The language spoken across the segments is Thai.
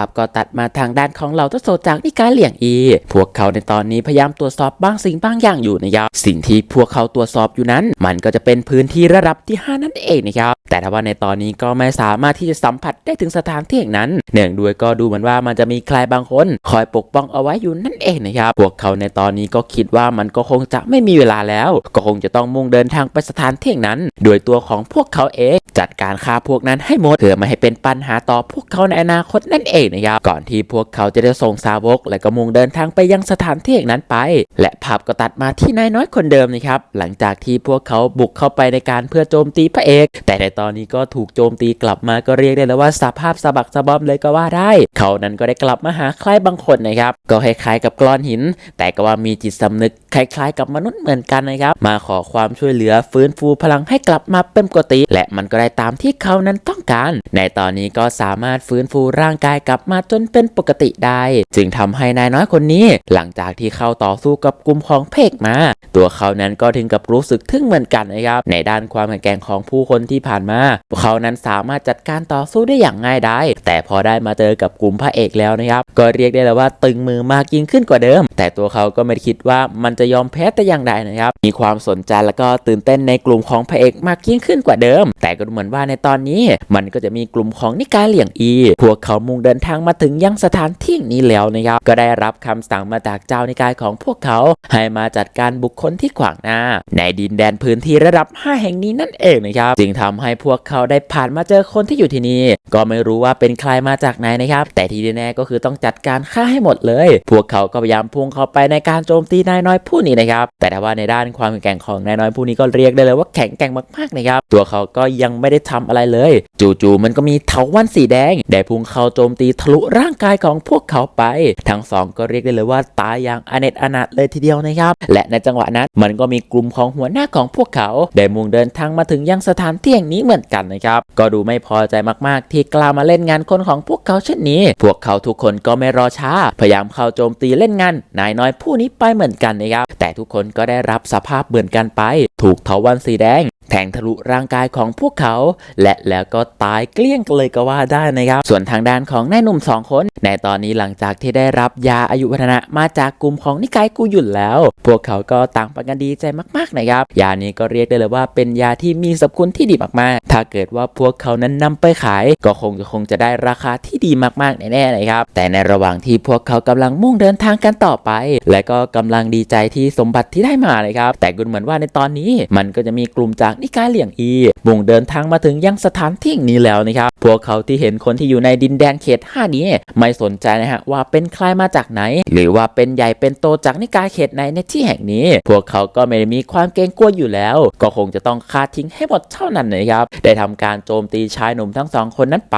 าพก็ตัดมาทางด้านของเหล่าทศจากนิกายเหลี่ยงอี พวกเขาในตอนนี้พยายามตรวจสอบบางสิ่งบางอย่างอยู่นะครับสิ่งที่พวกเขาตรวจสอบอยู่นั้น มันก็จะเป็นพื้นที่ระดับที่ 5 นั่นเองนะครับแต่ถ้าว่าในตอนนี้ก็ไม่สามารถที่จะสัมผัสได้ถึงสถานที่แห่งนั้น เนื่องด้วยก็ดูเหมือนว่ามันจะมีใครบางคน คอยปกป้องเอาไว้อยู่นั่นเองนะครับพวกเขาในตอนนี้ก็คิดว่ามันก็คงจะไม่มีเวลาแล้ว ก็คงจะต้องมุ่งเดินทางไปสถานที่แห่งนั้น โดยตัวของพวกเขาเองจัดการฆ่าพวกนั้นให้หมดเพื่อไม่ให้เป็นปัญหาต่อพวกเขาในอนาคตนั่นเองนะครับก่อนที่พวกเขาจะได้ส่งสาวก และก็มุ่งเดินทางไปยังสถานที่แห่งนั้นไป และภาพก็ตัดมาที่นายน้อยคนเดิมนะครับหลังจากที่พวกเขาบุกเข้าไปในการเพื่อโจมตีพระเอก แต่ในตอนนี้ก็ถูกโจมตีกลับมาก็เรียกได้เลยว่าสภาพสะบักสะบอมเลยก็ว่าได้ เขานั้นก็ได้กลับมาหาใครบางคนนะครับก็คล้ายๆกับกรอนหิน แต่ก็ว่ามีจิตสำนึกคล้ายๆ กับมนุษย์เหมือนกันนะครับมาขอความช่วยเหลือฟื้นฟูพลังให้กลับมาเป็นปกติ และมันก็ได้ตามที่เขานั้นต้องการ ในตอนนี้ก็สามารถฟื้นฟูร่างกายกลับมาจนเป็นปกติได้ จึงทำให้นายน้อยคนนี้ หลังจากที่เข้าต่อสู้กับกลุ่มของเพกมา ตัวเขานั้นก็ถึงกับรู้สึกทึ่งเหมือนกันนะครับในด้านความแข็งแกร่งของผู้คนที่ผ่านมาพวกเขานั้นสามารถจัดการต่อสู้ได้อย่างง่ายดายแต่พอได้มาเจอกับกลุ่มพระเอกแล้วนะครับก็เรียกได้เลยว่าตึงมือมากยิ่งขึ้นกว่าเดิม แต่ตัวเขาก็ไม่คิดว่ามันจะยอมแพ้แต่อย่างใดนะครับ มีความสนใจแล้วก็ตื่นเต้นในกลุ่มของพระเอกมากยิ่งขึ้นกว่าเดิม แต่ก็เหมือนว่าในตอนนี้ มันก็จะมีกลุ่มของนิกายเหลี่ยงอี พวกเขามุ่งเดินทางมาถึงยังสถานที่นี้แล้วนะครับ ก็ได้รับคำสั่งมาจากเจ้านิกายของพวกเขา ให้มาจัดการบุคคลที่ขวางหน้า ในดินแดนพื้นที่ระดับ 5 แห่งนี้นั่นเองนะครับ จึงทำให้พวกเขาได้ผ่านมาเจอคนที่อยู่ที่นี่ ก็ไม่รู้ว่าเป็นใครมาจากไหนนะครับ แต่ที่แน่ๆก็คือต้องจัดการฆ่าให้หมดเลย พวกเขาก็พยายามพุ่งเข้าไปในการโจมตีนายน้อยผู้นี้นะครับ แต่ถ้าว่าในด้านความแข็งของนายน้อยผู้นี้ก็เรียกได้เลยว่าแข็งแกร่งมากๆนะครับ ตัวเขาก็ยังไม่ได้ทำอะไรเลย จู่ๆมันก็มีเถาวัลย์สีแดงได้พุ่งเข้าโจมตีทะลุร่างกายของพวกเขาไป ทั้งสองก็เรียกได้เลยว่าตายอย่างอเนจอนาถเลยทีเดียวนะครับ และในจังหวะนั้นมันก็มีกลุ่มของหัวหน้าของพวกเขา ได้มุ่งเดินทางมาถึงยังสถานที่แห่งนี้เหมือนกันนะครับ ก็ดูไม่พอใจมากๆ ที่กล้ามาเล่นงานคนของพวกเขาเช่นนี้ พวกเขาทุกคนก็ไม่รอช้า พยายามเข้าโจมตีเล่นงานนายน้อยผู้นี้ไปเหมือนกันนะครับ แต่ทุกคนก็ได้รับสภาพเหมือนกันไป ถูกเถาวันสีแดง แทงทะลุร่างกายของพวกเขา และแล้วก็ตายเกลี้ยงเลยก็ว่าได้นะครับ ส่วนทางด้านของนายหนุ่มสองคน ในตอนนี้หลังจากที่ได้รับยาอายุวัฒนะมาจากกลุ่มของนิกายกูหยุ่นแล้ว พวกเขาก็ต่างประกันดีใจมากๆนะครับ ยานี้ก็เรียกได้เลยว่าเป็นยาที่มีสรรพคุณที่ดีมากๆ ถ้าเกิดว่าพวกเขานั้นนำไปขาย ก็คงจะคงจะได้ราคาที่ดีมากๆแน่ๆเลยครับ แต่ในระหว่างที่พวกเขากำลังมุ่งเดินทางกันต่อไป และก็กำลังดีใจที่สมบัติที่ได้มาเลยครับ แต่ดูเหมือนว่าในตอนนี้มันก็จะมีกลุ่มจากนิกายเหลี่ยงอีมุ่งเดินทางมาถึงยังสถานที่นี้แล้วนะครับ พวกเขาที่เห็นคนที่อยู่ในดินแดนเขต 5 นี้ ไม่สนใจนะฮะว่าเป็นใครมาจากไหน หรือว่าเป็นใหญ่เป็นโตจากนิกายเขตไหนในที่แห่งนี้ พวกเขาก็ไม่ได้มีความเกรงกลัวอยู่แล้ว ก็คงจะต้องฆ่าทิ้งให้หมดเท่านั้นนะครับ ได้ทำการโจมตีชายหนุ่มทั้งสองคนนั้นไป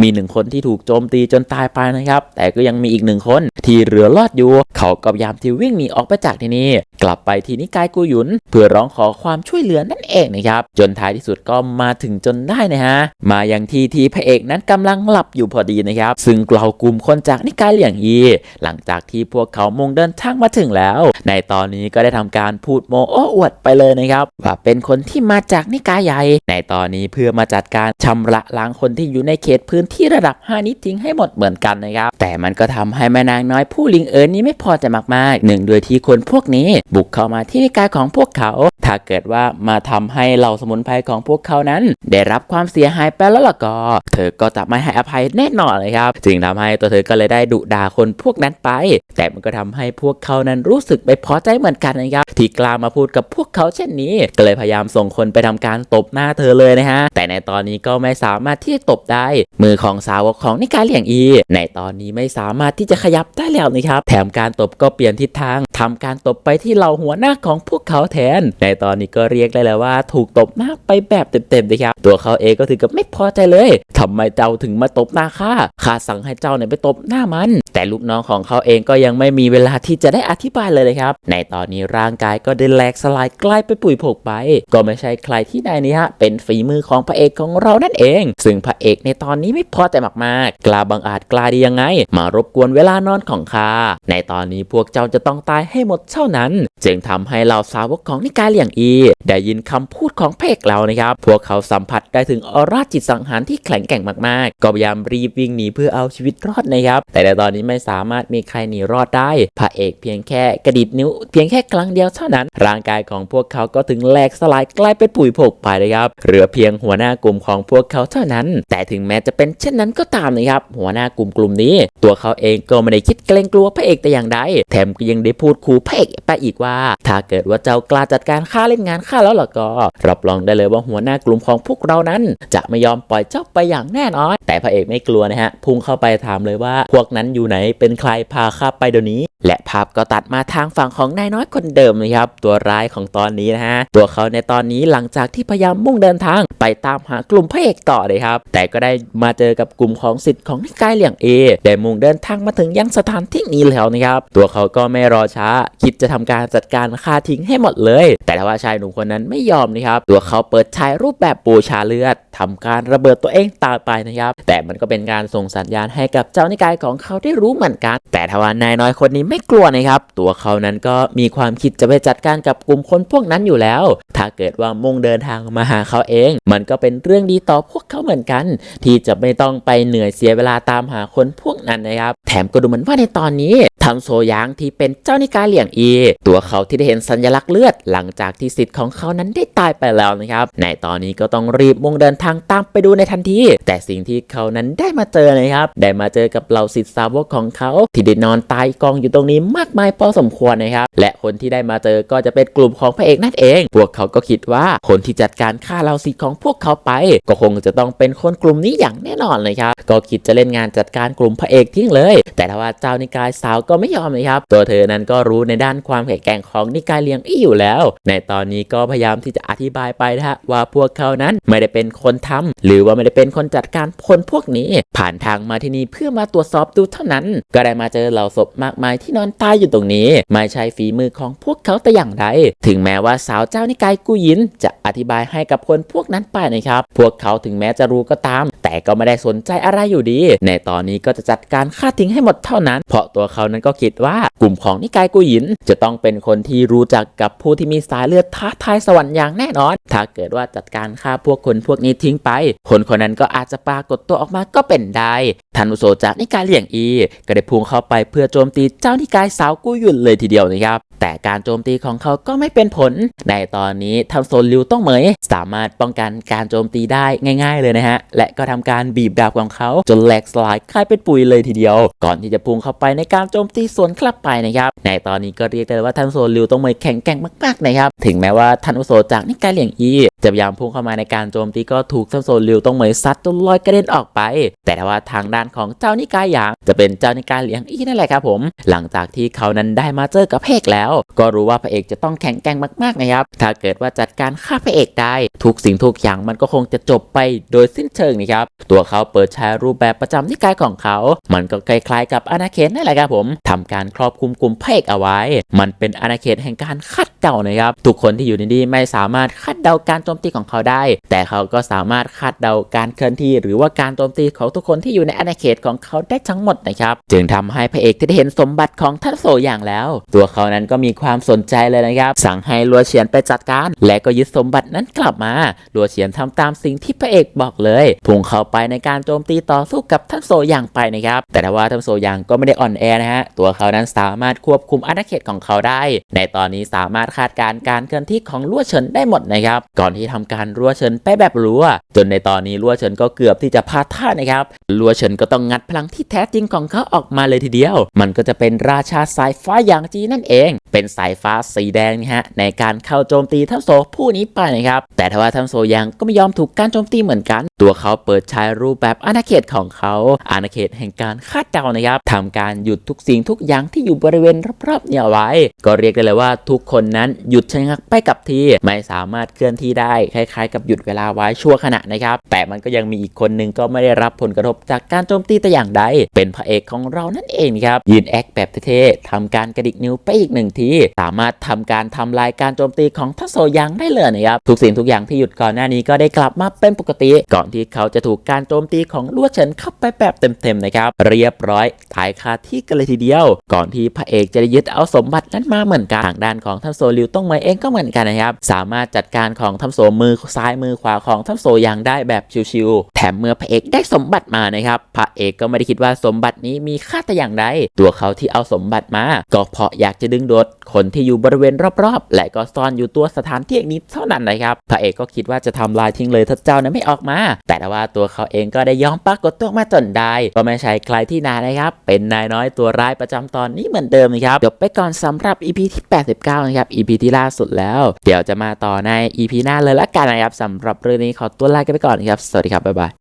มีหนึ่งคนที่ถูกโจมตีจนตายไปนะครับ แต่ก็ยังมีอีกหนึ่งคนที่เหลือรอดอยู่ เขาก็พยายามที่วิ่งหนีออกไปจากที่นี่ กลับไปที่นิกายกูหยุน เพื่อร้องขอความช่วยเหลือนั่นเองนะครับจนท้ายที่สุดก็มาถึงจนได้นะฮะ มาอย่างที่ที่พระเอกนั้นกำลังหลับอยู่พอดีนะครับ ซึ่งกล่าวกลุ่มคนจากนิกายเหลี่ยงอี หลังจากที่พวกเขามุ่งเดินทางมาถึงแล้ว ในตอนนี้ก็ได้ทำการพูดโมโอ้อวดไปเลยนะครับว่าเป็นคนที่มาจากนิกายใหญ่ ในตอนนี้เพื่อมาจัดการชำระล้างคนที่อยู่ในเขตพื้นที่ระดับ 5 นี้ทิ้งให้หมดเหมือนกันนะครับ แต่มันก็ทำให้แม่นางน้อยผู้ลิงเอิญนี้ไม่พอใจมากๆหนึ่งโดยที่คนพวกนี้บุกเข้ามาที่นิกายของพวกเขา ถ้าเกิดว่ามาทำให้เหล่าสมุนไพรของพวกเขานั้น ได้รับความเสียหายไปแล้วล่ะก็ เธอก็จะไม่ให้อภัยแน่นอนเลยครับ จึงทำให้ตัวเธอก็เลยได้ดุด่าคนพวกนั้นไป แต่มันก็ทำให้พวกเขานั้นรู้สึกไม่พอใจเหมือนกันนะครับ ที่กล้ามาพูดกับพวกเขาเช่นนี้ ก็เลยพยายามส่งคนไปทำการตบหน้าเธอเลยนะฮะ แต่ในตอนนี้ก็ไม่สามารถที่จะตบได้ มือของสาวกของนิกายเหลี่ยงอี ในตอนนี้ไม่สามารถที่จะขยับได้แล้วนะครับ แถมการตบก็เปลี่ยนทิศทางทำการตบไปที่เหล่าหัวหน้าของพวกเขาแทน ในตอนนี้ก็เรียกได้เลยว่า ถูกตบหน้าไปแบบเต็มๆนะครับ ตัวเขาเองก็ถึงกับไม่พอใจเลยทำไมเจ้าถึงมาตบหน้าข้า ข้าสั่งให้เจ้าเนี่ยไปตบหน้ามัน แต่ลูกน้องของเขาเองก็ยังไม่มีเวลาที่จะได้อธิบายเลยนะครับ ในตอนนี้ร่างกายายก็ได้แหลกสลายกลายไปนปุ๋ยผกไป ก็ไม่ใช่ใครที่ใดนี่ฮะเป็นฝีมือของพระเอกของเรานั่นเอง ซึ่งพระเอกในตอนนี้ไม่พอแต่มากๆ กล้าบังอาจกล้าดียังไง มารบกวนเวลานอนของข้าในตอนนี้พวกเจ้าจะต้องตายให้หมดเท่านั้น จึงทำให้เหล่าสาวกของนิกายเหลี่ยงอี ได้ยินคำพูดของพระเอกเรานะครับ พวกเขาสัมผัสได้ถึงออร่าจิตสังหารที่แข็งแกร่งมากๆ ก็พยายามรีบวิ่งหนีเพื่อเอาชีวิตรอดนะครับ แต่ในตอนนี้ไม่สามารถมีใครหนีรอดได้ พระเอกเพียงแค่กระดิดนิ้ว เพียงแค่ครั้งเดียวเท่านั้น ร่างกายของพวกเขาก็ถึงแหลกสลายกลายเป็นปุ๋ยผกไปนะครับเหลือเพียงหัวหน้ากลุ่มของพวกเขาเท่านั้น แต่ถึงแม้จะเป็นเช่นนั้นก็ตามนะครับหัวหน้ากลุ่มกลุ่มนี้ ตัวเขาเองก็ไม่ได้คิดเกรงกลัวพระเอกแต่อย่างใดแถมก็ยังได้พูดขู่พระเอกไปอีกว่า ถ้าเกิดว่าเจ้ากล้าจัดการฆ่าเล่นงานข้าแล้วล่ะก็รับรองได้เลยว่าหัวหน้ากลุ่มของพวกเรานั้น จะไม่ยอมปล่อยเจ้าไปอย่างแน่นอน แต่พระเอกไม่กลัวนะฮะพุ่งเข้าไปถามเลยว่า พวกนั้นอยู่ไหนเป็นใครพาข้าไปเดี๋ยวนี้ และภาพก็ตัดมาทางฝั่งของนายน้อยคนเดิมนะครับตัวร้ายของตอนนี้นะฮะตัวเขาในตอนนี้หลังจากที่พยายามมุ่งเดินทางไปตามหากลุ่มพระเอกต่อเลยครับ แต่ก็ได้มาเจอกับกลุ่มของสิทธิ์ของนิกายเหลี่ยงเอได้มุ่งเดินทางมาถึงยังสถานที่นี้แล้วนะครับ ตัวเขาก็ไม่รอช้า คิดจะทำการจัดการฆ่าทิ้งให้หมดเลย แต่ว่าชายหนุ่มคนนั้นไม่ยอมนะครับ ตัวเขาเปิดใช้รูปแบบปูชาเลือดทำการระเบิดตัวเองตายไปนะครับ แต่มันก็เป็นการส่งสัญญาณให้กับเจ้านิกายของเขาได้รู้เหมือนกัน แต่ถ้าว่านายน้อยคนนี้ไม่กลัวนะครับ ตัวเขานั้นก็มีความคิดจะไปจัดการกับกลุ่มคนพวกนั้นอยู่แล้ว ถ้าเกิดว่ามุ่งเดินทางมาหาเขาเอง มันก็เป็นเรื่องดีต่อพวกเขาเหมือนกัน ที่จะไม่ต้องไปเหนื่อยเสียเวลาตามหาคนพวกนั้นนะครับ แถมก็ดูเหมือนว่าในตอนนี้ทำโซยางที่เป็นเจ้านิกาเหลี่ยงอี ตัวเขาที่ได้เห็นสัญลักษณ์เลือด หลังจากที่สิทธิ์ของเขานั้นได้ตายไปแล้วนะครับ ในตอนนี้ก็ต้องรีบมุ่งเดินทางตามไปดูในทันที แต่สิ่งที่เขานั้นได้มาเจอนะครับ ได้มาเจอกับเหล่าสิทธิสาวกของเขา ที่ได้นอนตายกองอยู่ตรงนี้มากมายพอสมควรนะครับ และคนที่ได้มาเจอก็จะเป็นกลุ่มของพระเอกนั่นเอง พวกเขาก็คิดว่าคนที่จัดการฆ่าเหล่าสิทธิ์ของพวกเขาไป ก็คงจะต้องเป็นคนกลุ่มนี้อย่างแน่นอนเลยครับ ก็คิดจะเล่นงานจัดการกลุ่มพระเอกทิ้งเลย แต่ถ้าว่าเจ้านิกายสาวก็ไม่ยอมเลยครับ ตัวเธอนั้นก็รู้ในด้านความแข็งแกร่งของนิกายเลียงอี้อยู่แล้ว ในตอนนี้ก็พยายามที่จะอธิบายไปนะฮะว่าพวกเขานั้นไม่ได้เป็นคนทำหรือว่าไม่ได้เป็นคนจัดการคนพวกนี้ ผ่านทางมาที่นี่เพื่อมาตรวจสอบดูเท่านั้น ก็ได้มาเจอเหล่าศพมากมายที่นอนตายอยู่ตรงนี้ ไม่ใช่ฝีมือของพวกเขาแต่อย่างใดถึงแม้ว่าสาวเจ้านิกายกุยิน จะอธิบายให้กับคนพวกนั้นไปนะครับ พวกเขาถึงแม้จะรู้ก็ตามแต่ก็ไม่ได้สนใจอะไรอยู่ดี ในตอนนี้ก็จะจัดการฆ่าทิ้งให้หมดเท่านั้น เพราะตัวเขานั้นก็คิดว่ากลุ่มของนิกายกุยิน จะต้องเป็นคนที่รู้จักกับผู้ที่มีสายเลือดท้าทายสวรรค์อย่างแน่นอน ถ้าเกิดว่าจัดการฆ่าพวกคนพวกนี้ทิ้งไป คนคนนั้นก็อาจจะปรากฏตัวออกมาก็เป็นได้ทันอุโซจากนิกายเหลี่ยงอี ก็ได้พุ่งเข้าไปเพื่อโจมตีเจ้านิกายสาวกู้หยุนเลยทีเดียวนะครับ แต่การโจมตีของเขาก็ไม่เป็นผล ในตอนนี้ทำโซนลิวต้องเหมย สามารถป้องกันการโจมตีได้ง่าย ๆ เลยนะฮะ และก็ทำการบีบดาบของเขาจนแหลกสลายคล้ายเป็นปุ๋ยเลยทีเดียว ก่อนที่จะพุ่งเข้าไปในการโจมตีสวนกลับไปนะครับ ในตอนนี้ก็เรียกได้ว่าทันโซลิวต้องเหมยแข็งแกร่งมากๆนะครับ ถึงแม้ว่าทันอุโซจากนิกายเหลี่ยงอีจะพยายามพุ่งเข้ามาในการโจมตีก็ถูกทันโซลิวต้องเหมยซัดจนลอยกระเด็นออกไป แต่ว่าทางด้านของเจ้านิกายหยาง จะเป็นเจ้านิกายเหลียงอีนั่นแหละครับผม หลังจากที่เขานั้นได้มาเจอกับพระเอกแล้ว ก็รู้ว่าพระเอกจะต้องแข็งแกร่งมากๆนะครับ ถ้าเกิดว่าจัดการฆ่าพระเอกได้ทุกสิ่งทุกอย่างมันก็คงจะจบไปโดยสิ้นเชิงนะครับตัวเขาเปิดใช้รูปแบบประจำนิกายของเขา มันก็คล้ายๆกับอาณาเขตนั่นแหละครับผมทำการครอบคุมกลุ่มพระเอกเอาไว้ มันเป็นอาณาเขตแห่งการคาดเดานะครับ ทุกคนที่อยู่ในนี้ไม่สามารถคาดเดาการโจมตีของเขาได้ แต่เขาก็สามารถคาดเดาการเคลื่อนที่ หรือว่าการโจมตีของทุกคนที่อยู่ในอาณาเขตของเขาได้ทั้งหมดนะครับจึงทำให้พระเอกที่ได้เห็นสมบัติของท่านโซอย่างแล้ว ตัวเขานั้นก็มีความสนใจเลยนะครับ สั่งให้ลัวเฉียนไปจัดการ และก็ยึดสมบัตินั้นกลับมาลัวเฉียนทำตามสิ่งที่พระเอกบอกเลยพุ่งเข้าเขาไปในการโจมตีต่อสู้กับท่านโซยางไปนะครับ แต่ว่าท่านโซยางก็ไม่ได้อ่อนแอนะฮะ ตัวเขานั้นสามารถควบคุมอาณาเขตของเขาได้ ในตอนนี้สามารถคาดการณ์การเคลื่อนที่ของลัวเฉินได้หมดนะครับ ก่อนที่ทำการลัวเฉินไปแบบรัวจนในตอนนี้ลัวเฉินก็เกือบที่จะพลาดท่านะครับลัวเฉินก็ต้องงัดพลังที่แท้จริงของเขาออกมาเลยทีเดียว มันก็จะเป็นราชาสายฟ้าอย่างจีนั่นเอง เป็นสายฟ้าสีแดงนะฮะในการเข้าโจมตีทัพโซผู้นี้ไปนะครับแต่ทว่าทัพโซยังก็ไม่ยอมถูกการโจมตีเหมือนกันตัวเขาเปิดใช้รูปแบบอาณาเขตของเขาอาณาเขตแห่งการคาดเดานะครับทำการหยุดทุกสิ่งทุกอย่างที่อยู่บริเวณรอบๆเนี่ยไว้ ก็เรียกได้เลยว่าทุกคนนั้นหยุดชะงักไปกับที่ ไม่สามารถเคลื่อนที่ได้คล้ายๆ กับหยุดเวลาไว้ชั่วขณะนะครับ แต่มันก็ยังมีอีกคนหนึ่งก็ไม่ได้รับผลกระทบจากการโจมตีแต่อย่างใดเป็นพระเอกของเรานั่นเองครับยืนแอคแบบเท่ๆทำการกระดิกนิ้วไปอีกหนึ่งทีสามารถทำการทำลายการโจมตีของทัศโซยังได้เลยนะครับทุกสิ่งทุกอย่างที่หยุดก่อนหน้านี้ก็ได้กลับมาเป็นปกติก่อนที่เขาจะถูกการโจมตีของลวดเฉินเข้าไปแบบเต็มๆนะครับ เรียบร้อยตายคาที่กันเลยทีเดียว ก่อนที่พระเอกจะได้ยึดเอาสมบัตินั้นมาเหมือนกันทางด้านของทัศโซริวต้องมยเองก็เหมือนกันนะครับ สามารถจัดการของทัศโซมือซ้ายมือขวาของทัศโซยังได้แบบชิวๆแถมเมื่อพระเอกได้สมบัติมานะครับพระเอกก็ไม่ได้คิดว่าสมบัตินี้มีค่าแต่อย่างใดตัวเขาที่เอาสมบัติมา ก็เพราะอยากจะดึงดูดคนที่อยู่บริเวณรอบๆ และก็ซ่อนอยู่ตัวสถานที่นี้เท่านั้นนะครับพระเอกก็คิดว่าจะทำลายทิ้งเลยถ้าเจ้านั้นไม่ออกมาแต่ว่าตัวเขาเองก็ได้ยอมปรากฏตัวมาจนได้ ก็ไม่ใช่ใครที่นานนะครับ เป็นนายน้อยตัวร้ายประจำตอนนี้เหมือนเดิมนะครับจบไปก่อนสำหรับ EP ที่ 89 นะครับ EP ที่ล่าสุดแล้ว เดี๋ยวจะมาต่อใน EP หน้าเลยละกันนะครับสำหรับเรื่องนี้ขอตัวลากันไปก่อนนะครับ สวัสดีครับ บ๊ายบาย